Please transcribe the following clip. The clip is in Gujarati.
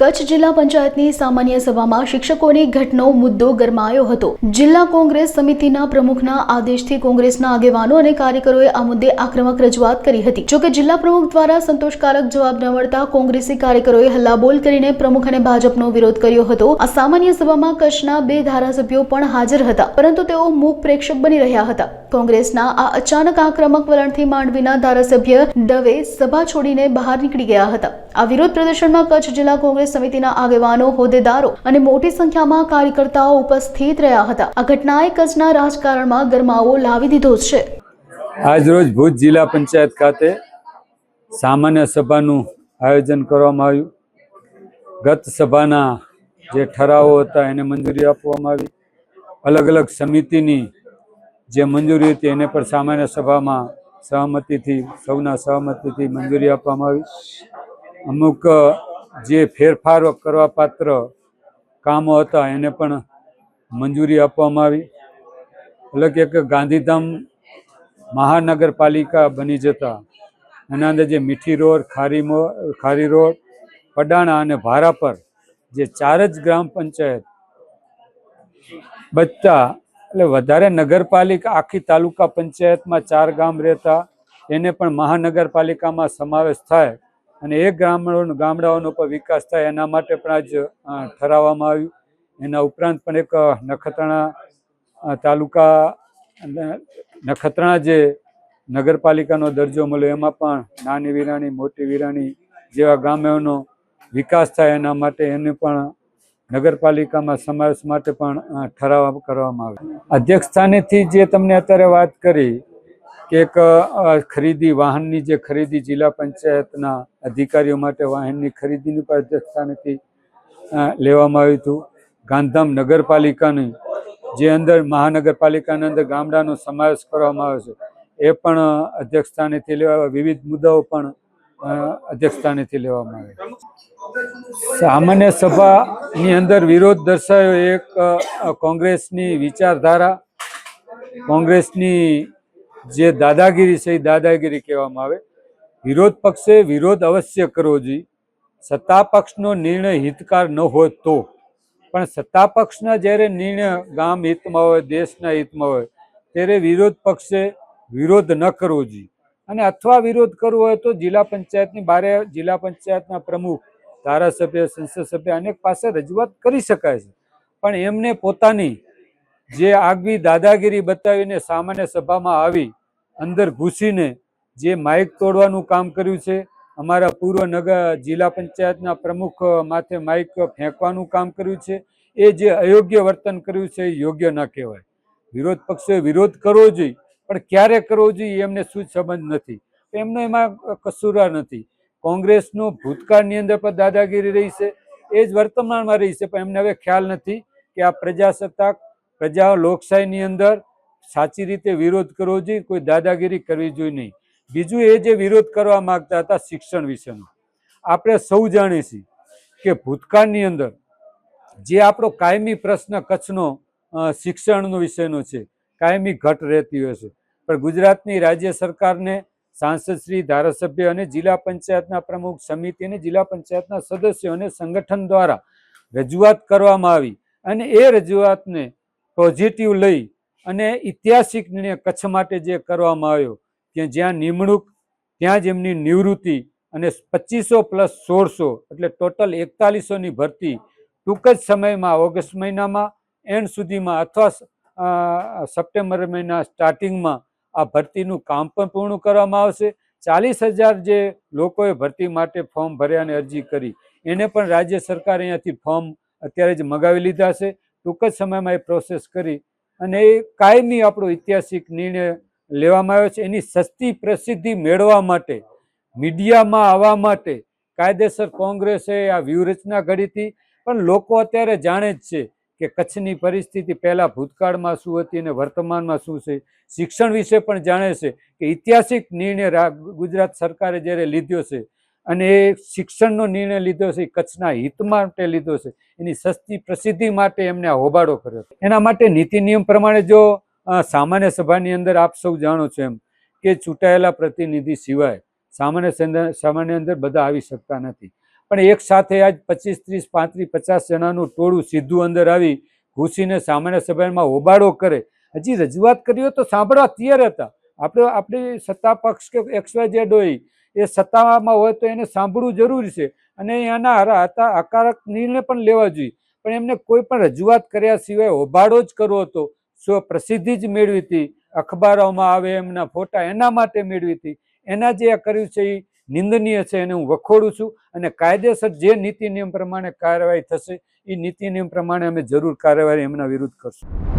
કચ્છ જિલ્લા પંચાયતની સામાન્ય સભામાં શિક્ષકોની ઘટનો મુદ્દો ગરમાયો હતો. જિલ્લા કોંગ્રેસ સમિતિના પ્રમુખના આદેશથી કોંગ્રેસના આગેવાનો અને કાર્યકરોએ આ મુદ્દે આક્રમક રજૂઆત કરી હતી. જોકે જિલ્લા પ્રમુખ દ્વારા સંતોષકારક જવાબ ન મળતા કોંગ્રેસી કાર્યકરોએ હલ્લાબોલ કરીને પ્રમુખ અને ભાજપનો વિરોધ કર્યો હતો. આ સામાન્ય સભામાં કચ્છના બે ધારાસભ્યો પણ હાજર હતા, પરંતુ તેઓ મૂક પ્રેક્ષક બની રહ્યા હતા. કોંગ્રેસના આ અચાનક આક્રમક વલણથી માંડવીના ધારાસભ્ય દવે સભા છોડીને બહાર નીકળી ગયા હતા. આ વિરોધ પ્રદર્શનમાં કચ્છ જિલ્લા કોંગ્રેસ સમિતિના આગેવાનો, હોદ્દેદારો અને મોટી સંખ્યામાં કાર્યકર્તાઓ ઉપસ્થિત રહ્યા હતા. આ ઘટનાએ કચ્છના રાજકારણમાં ગરમાવો લાવી દીધો છે. આજરોજ ભુજ જિલ્લા પંચાયત ખાતે સામાન્ય સભાનું આયોજન કરવામાં આવ્યું. ગત સભાના જે ઠરાવો હતા એને મંજૂરી આપવામાં આવી. અલગ અલગ સમિતિની જે મંજૂરી હતી એને પણ સામાન્ય સભામાં સહમતિથી, સૌના સહમતિથી મંજૂરી આપવામાં આવી. અમુક જે ફેરફારો કરવા પાત્ર કામો હતા, એને પણ મંજૂરી આપવામાં આવી. એટલે કે ગાંધીધામ મહાનગરપાલિકા બની જતા. એના અંદર જે મીઠી રોડ, ખારી ખારી રોડ, પડાણા અને ભારાપર જે ચાર જ ગ્રામ પંચાયત બચતા, એટલે વધારે નગરપાલિકા આખી તાલુકા પંચાયતમાં ચાર ગામ રહેતા, એને પણ મહાનગરપાલિકામાં સમાવેશ થાય. અને એ ગામડાઓનો ગામડાઓનો પણ વિકાસ થાય એના માટે પણ આજ ઠરાવવામાં આવ્યું. એના ઉપરાંત પણ એક નખત્રાણા તાલુકા નખત્રાણા જે નગરપાલિકાનો દરજ્જો મળ્યો, એમાં પણ નાની વિરાણી, મોટી વિરાણી જેવા ગામોનો વિકાસ થાય એના માટે એને પણ નગરપાલિકામાં સમાવેશ માટે પણ ઠરાવ કરવામાં આવે અધ્યક્ષ સ્થાનેથી જે તમને અત્યારે વાત કરી કે એક ખરીદી વાહનની જે ખરીદી જિલ્લા પંચાયતના અધિકારીઓ માટે વાહનની ખરીદીની પણ અધ્યક્ષતાનેથી લેવામાં આવ્યું હતું. ગાંધીધામ નગરપાલિકાની જે અંદર મહાનગરપાલિકાની અંદર ગામડાનો સમાવેશ કરવામાં આવે છે એ પણ અધ્યક્ષ સ્થાનેથી લેવા વિવિધ મુદ્દાઓ પણ અ, અધ્યક્ષ સ્થાનેથી લેવામાં આવે સામાન્ય સભાની અંદર વિરોધ દર્શાવ્યો એક કોંગ્રેસની વિચારધારા કોંગ્રેસની જે દાદાગીરી છે એ દાદાગીરી કહેવામાં આવે. વિરોધ પક્ષે વિરોધ અવશ્ય કરવો જોઈએ. સત્તા પક્ષનો નિર્ણય હિતકાર ન હોય તો. પણ સત્તા પક્ષના જ્યારે નિર્ણય ગામ હિતમાં હોય, દેશના હિતમાં હોય, ત્યારે વિરોધ પક્ષે વિરોધ ન કરવો જોઈએ. અને અથવા વિરોધ કરવો હોય તો જિલ્લા પંચાયતની બારે જિલ્લા પંચાયતના પ્રમુખ, ધારાસભ્ય સંસદ સભ્ય અનેક પાસે રજૂઆત કરી શકાય છે. પણ એમને પોતાની જે આગવી દાદાગીરી બતાવીને સામાન્ય સભામાં આવી, અંદર ઘૂસીને જે માઇક તોડવાનું કામ કર્યું છે, અમારા પૂર્વ નગર જિલ્લા પંચાયતના પ્રમુખ માથે માઇક ફેંકવાનું કામ કર્યું છે, એ જે અયોગ્ય વર્તન કર્યું છે એ યોગ્ય ન કહેવાય. વિરોધ પક્ષે વિરોધ કરવો જોઈએ, પણ ક્યારે કરવો જોઈએ એમને શું સંબંધ નથી. એમનો એમાં કસુરા નથી. કોંગ્રેસનો ભૂતકાળની અંદર પણ દાદાગીરી રહી છે, એ જ વર્તમાનમાં રહી છે, પણ એમને હવે ખ્યાલ નથી કે આ પ્રજાસત્તાક પ્રજા લોકશાહીની અંદર સાચી રીતે વિરોધ કરવો જોઈએ, કોઈ દાદાગીરી કરવી જોઈએ નહીં. બીજું એ જે વિરોધ કરવા માંગતા હતા શિક્ષણ વિશેનો. આપણે સૌ જાણીએ છીએ કે ભૂતકાળની અંદર જે આપણો કાયમી પ્રશ્ન કચ્છનો શિક્ષણનો વિષયનો છે, કાયમી ઘટ રહેતી હોય છે. પણ ગુજરાતની રાજ્ય સરકારને સાંસદશ્રી ધારાસભ્ય અને જિલ્લા પંચાયતના પ્રમુખ સમિતિ અને જિલ્લા પંચાયતના સદસ્યો અને સંગઠન દ્વારા રજૂઆત કરવામાં આવી અને એ રજૂઆતને પોઝિટિવ લઈ અને ઐતિહાસિક નિર્ણય કચ્છ માટે જે કરવામાં આવ્યો કે જ્યાં નિમણૂક, ત્યાં જ એમની નિવૃત્તિ અને પચીસો પ્લસ સોળસો એટલે ટોટલ એકતાલીસોની ભરતી ટૂંક જ સમયમાં ઓગસ્ટ મહિનામાં એન્ડ સુધીમાં અથવા સપ્ટેમ્બર મહિના સ્ટાર્ટિંગમાં આ ભરતીનું કામ પણ પૂર્ણ કરવામાં આવશે. ચાલીસ હજાર જે લોકોએ ભરતી માટે ફોર્મ ભર્યા અને અરજી કરી, એને પણ રાજ્ય સરકાર અહીંયાથી ફોર્મ અત્યારે જ મગાવી લીધા છે. ટૂંક જ સમયમાં એ પ્રોસેસ કરી અને એ કાયમી આપણો ઐતિહાસિક નિર્ણય લેવામાં આવ્યો છે. એની સસ્તી પ્રસિદ્ધિ મેળવવા માટે, મીડિયામાં આવવા માટે કાયદેસર કોંગ્રેસે આ વ્યૂહરચના ઘડી હતી. પણ લોકો અત્યારે જાણે જ છે કે કચ્છની પરિસ્થિતિ પહેલાં ભૂતકાળમાં શું હતી અને વર્તમાનમાં શું છે. શિક્ષણ વિશે પણ જાણે છે કે ઐતિહાસિક નિર્ણય ગુજરાત સરકારે જ્યારે લીધો છે અને એ શિક્ષણનો નિર્ણય લીધો છે કચ્છના હિત માટે લીધો છે. એની સસ્તી પ્રસિદ્ધિ માટે એમને હોબાળો કર્યો. એના માટે નીતિ નિયમ પ્રમાણે જો સામાન્ય સભાની અંદર આપ સૌ જાણો છો એમ કે ચૂંટાયેલા પ્રતિનિધિ સિવાય સામાન્ય સભાની અંદર બધા આવી શકતા નથી. પણ એક સાથે આજ પચીસ, ત્રીસ, પાંત્રીસ, પચાસ જણાનું ટોળું સીધું અંદર આવી ઘૂસીને સામાન્ય સભામાં હોબાળો કરે. હજી રજૂઆત કરી હોય તો સાંભળવા તૈયાર હતા. આપણે, આપણી સત્તા પક્ષ કે એક્સ વાય ઝેડ હોય એ સત્તામાં હોય તો એને સાંભળવું જરૂરી છે. અને એના હતા હકારક નિર્ણય પણ લેવા જોઈએ. પણ એમને કોઈ પણ રજૂઆત કર્યા સિવાય હોબાળો જ કરવો હતો. સ્વ પ્રસિદ્ધિ જ મેળવી હતી. અખબારોમાં આવે, એમના ફોટા એના માટે મેળવી હતી. એના જે આ કર્યું છે એ નિંદનીય છે એને હું વખોડું છું. અને કાયદેસર જે નીતિ નિયમ પ્રમાણે કાર્યવાહી થશે, એ નીતિ નિયમ પ્રમાણે અમે જરૂર કાર્યવાહી એમના વિરુદ્ધ કરશું.